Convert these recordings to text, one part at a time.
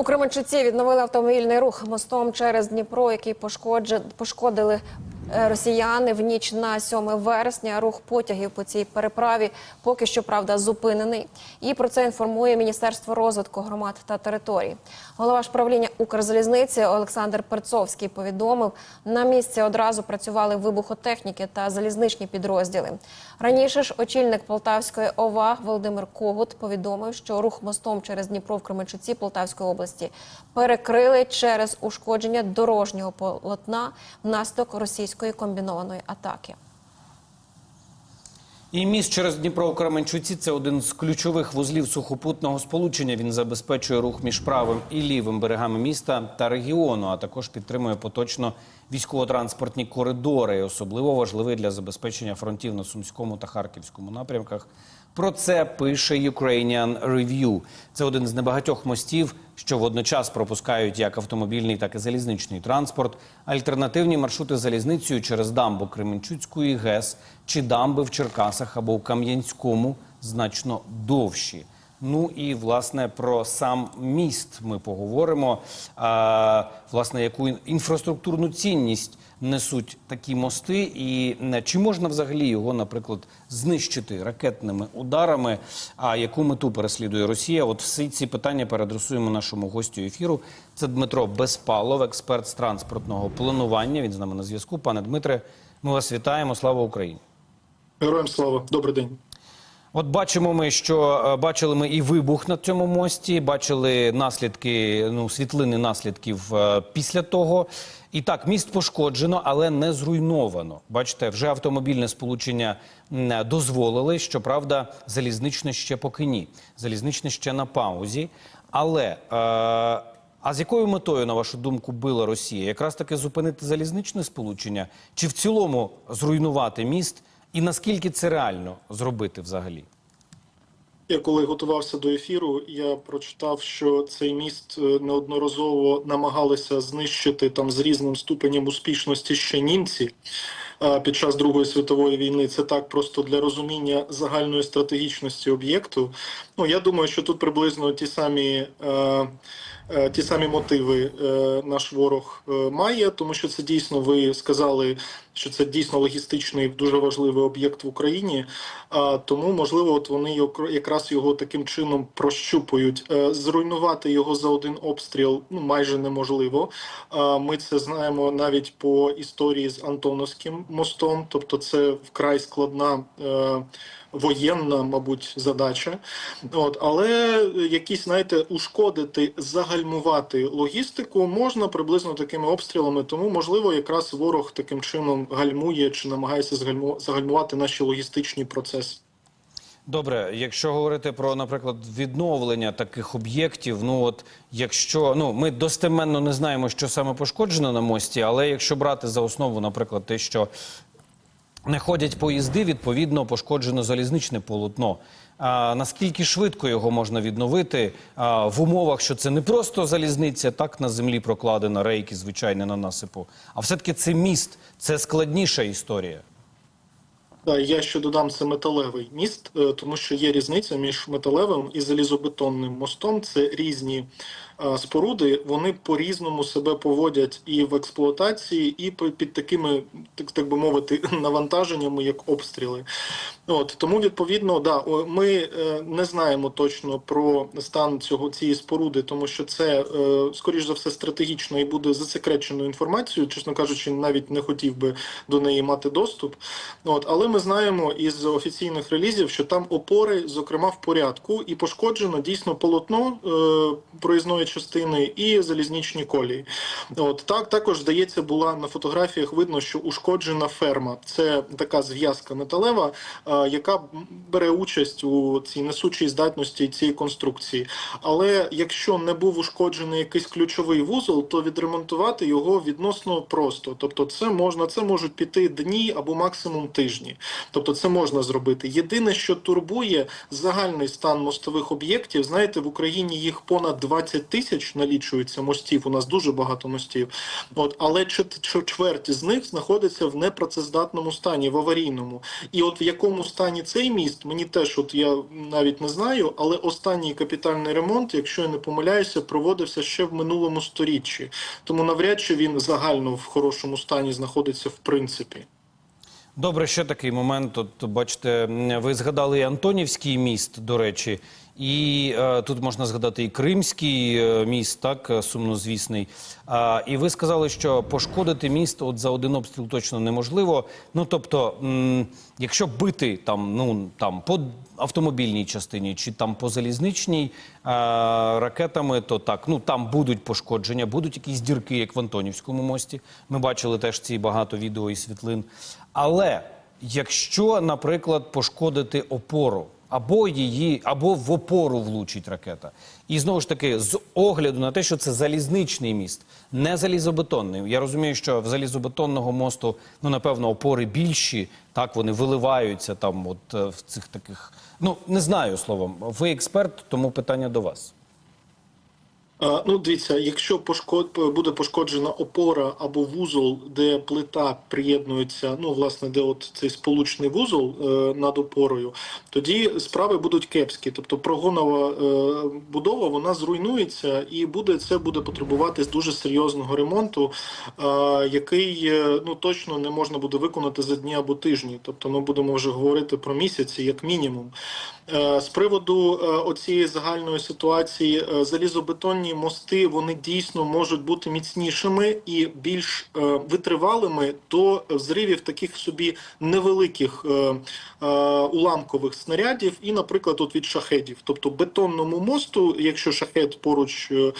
У Кременчуці відновили автомобільний рух мостом через Дніпро, який пошкодили росіяни в ніч на 7 вересня. Рух потягів по цій переправі поки що правда зупинений. І про це інформує Міністерство розвитку громад та територій. Голова ж правління Укрзалізниці Олександр Перцовський повідомив, на місці одразу працювали вибухотехніки та залізничні підрозділи. Раніше ж очільник Полтавської ОВА Володимир Когут повідомив, що рух мостом через Дніпро в Кременчуці Полтавської області перекрили через ушкодження дорожнього полотна внаслідок російської комбінованої атаки. І міст через Дніпро у Кременчуці це один з ключових вузлів сухопутного сполучення. Він забезпечує рух між правим і лівим берегами міста та регіону, а також підтримує поточно військово-транспортні коридори, особливо важливий для забезпечення фронтів на Сумському та Харківському напрямках. Про це пише Ukrainian Review. Це один з небагатьох мостів, що водночас пропускають як автомобільний, так і залізничний транспорт, альтернативні маршрути залізницею через дамбу Кременчуцької ГЕС чи дамби в Черкасах або в Кам'янському значно довші. Ну і власне про сам міст ми поговоримо. А, власне, яку інфраструктурну цінність несуть такі мости, і е, чи можна взагалі його, наприклад, знищити ракетними ударами? А яку мету переслідує Росія? От всі ці питання переадресуємо нашому гостю ефіру. Це Дмитро Безпалов, експерт з транспортного планування. Він з нами на зв'язку. Пане Дмитре, ми вас вітаємо. Слава Україні! Героям слава, добрий день. От бачимо ми, що е, бачили ми і вибух на цьому мості, бачили наслідки, ну світлини наслідків е, після того. І так, міст пошкоджено, але не зруйновано. Бачите, вже автомобільне сполучення м, дозволили. Щоправда, залізничне ще поки ні. Залізничне ще на паузі. Але е, а з якою метою, на вашу думку, била Росія? Якраз таки зупинити залізничне сполучення, чи в цілому зруйнувати міст? І наскільки це реально зробити взагалі? Я коли готувався до ефіру, я прочитав, що цей міст е, неодноразово намагалися знищити там з різним ступенем успішності ще німці під час Другої світової війни. Це так просто для розуміння загальної стратегічності об'єкту. Ну я думаю, що тут приблизно ті самі. Е, е, Ті самі мотиви наш ворог має, тому що це дійсно ви сказали, що це дійсно логістичний дуже важливий об'єкт в Україні. Тому, можливо, от вони якраз його таким чином прощупують. Е, Зруйнувати його за один обстріл ну майже неможливо. Ми це знаємо навіть по історії з Антоновським мостом, тобто це вкрай складна. Воєнна, мабуть, задача, от але якісь, знаєте, ушкодити, загальмувати логістику можна приблизно такими обстрілами. Тому, можливо, якраз ворог таким чином гальмує чи намагається загальмувати наші логістичні процеси. Добре, якщо говорити про, наприклад, відновлення таких об'єктів, ну от якщо ну ми достеменно не знаємо, що саме пошкоджено на мості, але якщо брати за основу, наприклад, те, що не ходять поїзди, відповідно пошкоджено залізничне полотно. А, наскільки швидко його можна відновити а, в умовах, що це не просто залізниця, так на землі прокладена рейки, звичайно, на насипу, а все-таки це міст, це складніша історія. Да, я ще додам це металевий міст, е, тому що є різниця між металевим і залізобетонним мостом. Це різні е, споруди. Вони по-різному себе поводять і в експлуатації, і під такими, так, так би мовити, навантаженнями, як обстріли. От тому відповідно, да, ми е, не знаємо точно про стан цього цієї споруди, тому що це е, скоріш за все стратегічно і буде засекреченою інформацією. Чесно кажучи, навіть не хотів би до неї мати доступ. От, але ми знаємо із офіційних релізів, що там опори, зокрема, в порядку, і пошкоджено дійсно полотно е, проїзної частини і залізничні колії. От так також здається, була на фотографіях видно, що ушкоджена ферма. Це така зв'язка металева, е, яка бере участь у цій несучій здатності цієї конструкції. Але якщо не був ушкоджений якийсь ключовий вузол, то відремонтувати його відносно просто. Тобто, це можна, це можуть піти дні або максимум тижні. Тобто це можна зробити. Єдине, що турбує загальний стан мостових об'єктів. Знаєте, в Україні їх понад 20 тисяч налічується мостів. У нас дуже багато мостів. От але чверть з них знаходиться в непрацездатному стані, в аварійному. І от в якому стані цей міст, мені теж от я навіть не знаю, але останній капітальний ремонт, якщо я не помиляюся, проводився ще в минулому сторіччі. Тому навряд чи він загально в хорошому стані знаходиться в принципі. Добре, ще такий момент. От бачите, ви згадали і Антонівський міст, до речі, і е, тут можна згадати і Кримський е, міст, так е, сумнозвісний. А, і ви сказали, що пошкодити міст от за один обстріл точно неможливо. Ну тобто, м, якщо бити там, ну там по автомобільній частині чи там по залізничній е, ракетами, то так, ну там будуть пошкодження, будуть якісь дірки, як в Антонівському мості. Ми бачили теж ці багато відео і світлин. Але якщо, наприклад, пошкодити опору, або її, або в опору влучить ракета, і знову ж таки, з огляду на те, що це залізничний міст, не залізобетонний. Я розумію, що в залізобетонного мосту, ну напевно, опори більші, так вони виливаються там, от е, в цих таких. Ну не знаю словом. Ви експерт, тому питання до вас. Ну, дивіться, якщо пошкод буде пошкоджена опора або вузол, де плита приєднується, ну власне, де от цей сполучний вузол е, над опорою, тоді справи будуть кепські. Тобто прогонова е, будова вона зруйнується, і буде це буде потребувати дуже серйозного ремонту, е, який е, ну точно не можна буде виконати за дні або тижні. Тобто, ми будемо вже говорити про місяці, як мінімум. Е, З приводу е, оцієї загальної ситуації, е, залізобетонні мости вони дійсно можуть бути міцнішими і більш е, витривалими до взривів таких собі невеликих е, е, уламкових снарядів, і, наприклад, от від шахедів. Тобто бетонному мосту, якщо шахет поруч е, е,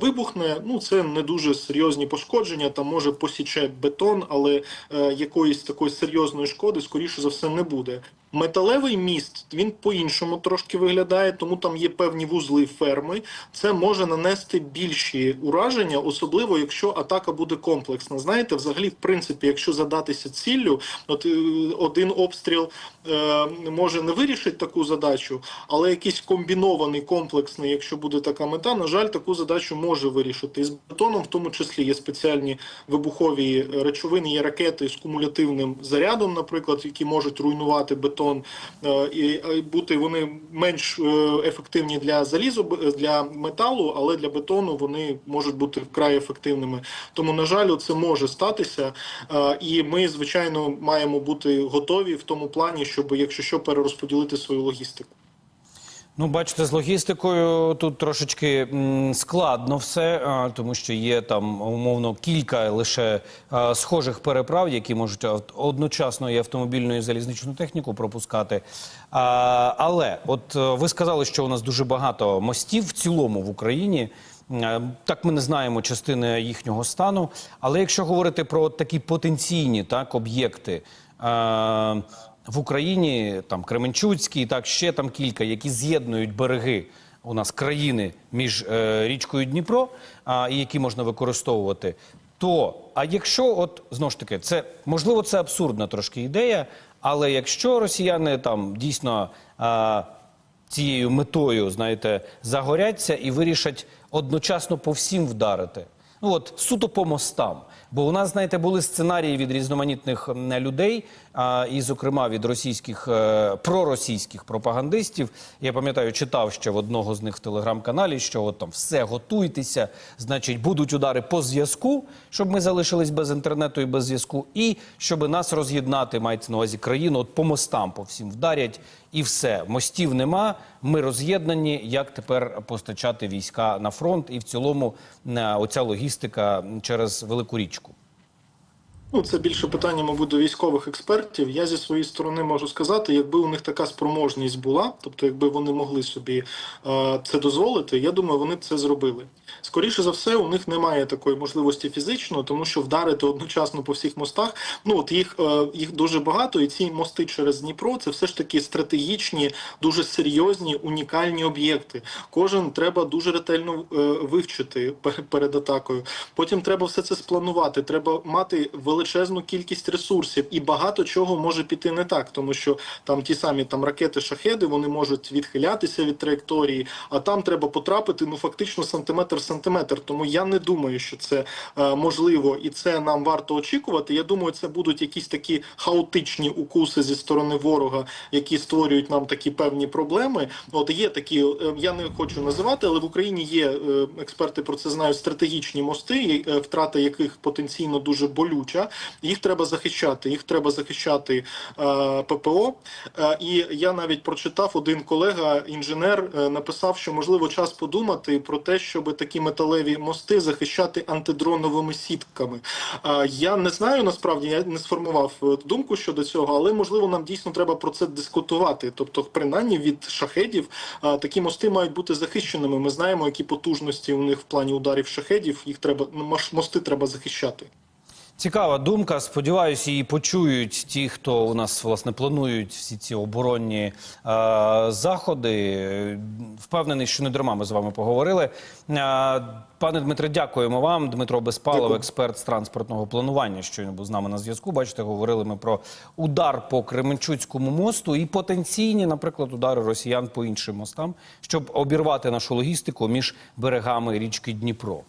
вибухне, ну це не дуже серйозні пошкодження. Там може посіче бетон, але е, якоїсь такої серйозної шкоди, скоріше за все, не буде. Металевий міст він по-іншому трошки виглядає, тому там є певні вузли ферми. Це може нанести більші ураження, особливо якщо атака буде комплексна. Знаєте, взагалі, в принципі, якщо задатися ціллю, от е, один обстріл е, може не вирішити таку задачу, але якийсь комбінований комплексний, якщо буде така мета, на жаль, таку задачу може вирішити. І з бетоном, в тому числі, є спеціальні вибухові речовини, є ракети з кумулятивним зарядом, наприклад, які можуть руйнувати бетон, е, і е, бути вони менш е, ефективні для залізу, для металу, але для бетону вони можуть бути вкрай ефективними. Тому, на жаль, це може статися, і ми, звичайно, маємо бути готові в тому плані, щоб, якщо що, перерозподілити свою логістику. Ну, бачите, з логістикою тут трошечки складно все, тому що є там умовно кілька лише схожих переправ, які можуть одночасно і автомобільну і залізничну техніку пропускати. Але от е, ви сказали, що у нас дуже багато мостів в цілому в Україні. Е, Так, ми не знаємо частини їхнього стану. Але якщо говорити про такі потенційні так об'єкти. Е, в Україні там Кременчуцький, так ще там кілька, які з'єднують береги у нас країни між е, річкою Дніпро, а, і які можна використовувати. То, а якщо, от знову ж таки, це можливо, це абсурдна трошки ідея, але якщо росіяни там дійсно а, цією метою, знаєте, загоряться і вирішать одночасно по всім вдарити. От суто по мостам. Бо у нас, знаєте, були сценарії від різноманітних людей, а, і, зокрема, від російських е, проросійських пропагандистів. Я пам'ятаю, читав ще в одного з них в телеграм-каналі, що от там все готуйтеся, значить, будуть удари по зв'язку, щоб ми залишились без інтернету і без зв'язку, і щоб нас роз'єднати, мається на увазі країну, от по мостам по всім вдарять, і все. Мостів нема. Ми роз'єднані. Як тепер постачати війська на фронт, і в цілому е, оця логістика через велику річку. Ну, це більше питання, мабуть, до військових експертів. Я зі своєї сторони можу сказати, якби у них така спроможність була, тобто, якби вони могли собі е, це дозволити, я думаю, вони б це зробили. Скоріше за все, у них немає такої можливості фізично, тому що вдарити одночасно по всіх мостах. Ну от їх е, їх дуже багато, і ці мости через Дніпро це все ж таки стратегічні, дуже серйозні, унікальні об'єкти. Кожен треба дуже ретельно е, вивчити перед атакою. Потім треба все це спланувати. Треба мати величезну кількість ресурсів, і багато чого може піти не так, тому що там ті самі там ракети шахеди вони можуть відхилятися від траєкторії, а там треба потрапити ну фактично сантиметр сантиметр. Тому я не думаю, що це е, можливо, і це нам варто очікувати. Я думаю, це будуть якісь такі хаотичні укуси зі сторони ворога, які створюють нам такі певні проблеми. От є такі, е, я не хочу називати, але в Україні є е, експерти про це знають стратегічні мости, е, втрата яких потенційно дуже болюча. Їх треба захищати. Їх треба захищати е, ППО. Е, і я навіть прочитав один колега, інженер, е, написав, що можливо час подумати про те, щоб такі металеві мости захищати антидроновими сітками. Я не знаю насправді, я не сформував е, думку щодо цього, але можливо нам дійсно треба про це дискутувати. Тобто, принаймні від шахедів такі мости мають бути захищеними. Ми знаємо, які потужності у них в плані ударів шахедів. Їх треба мости треба захищати. Цікава думка. Сподіваюся, її почують ті, хто у нас власне планують всі ці оборонні е, заходи. Впевнений, що не дарма ми з вами поговорили. Е, пане Дмитре, дякуємо вам. Дмитро Безпалов, Дякую. експерт з транспортного планування, щойно був з нами на зв'язку. Бачите, говорили ми про удар по Кременчуцькому мосту і потенційні, наприклад, удари росіян по іншим мостам, щоб обірвати нашу логістику між берегами річки Дніпро.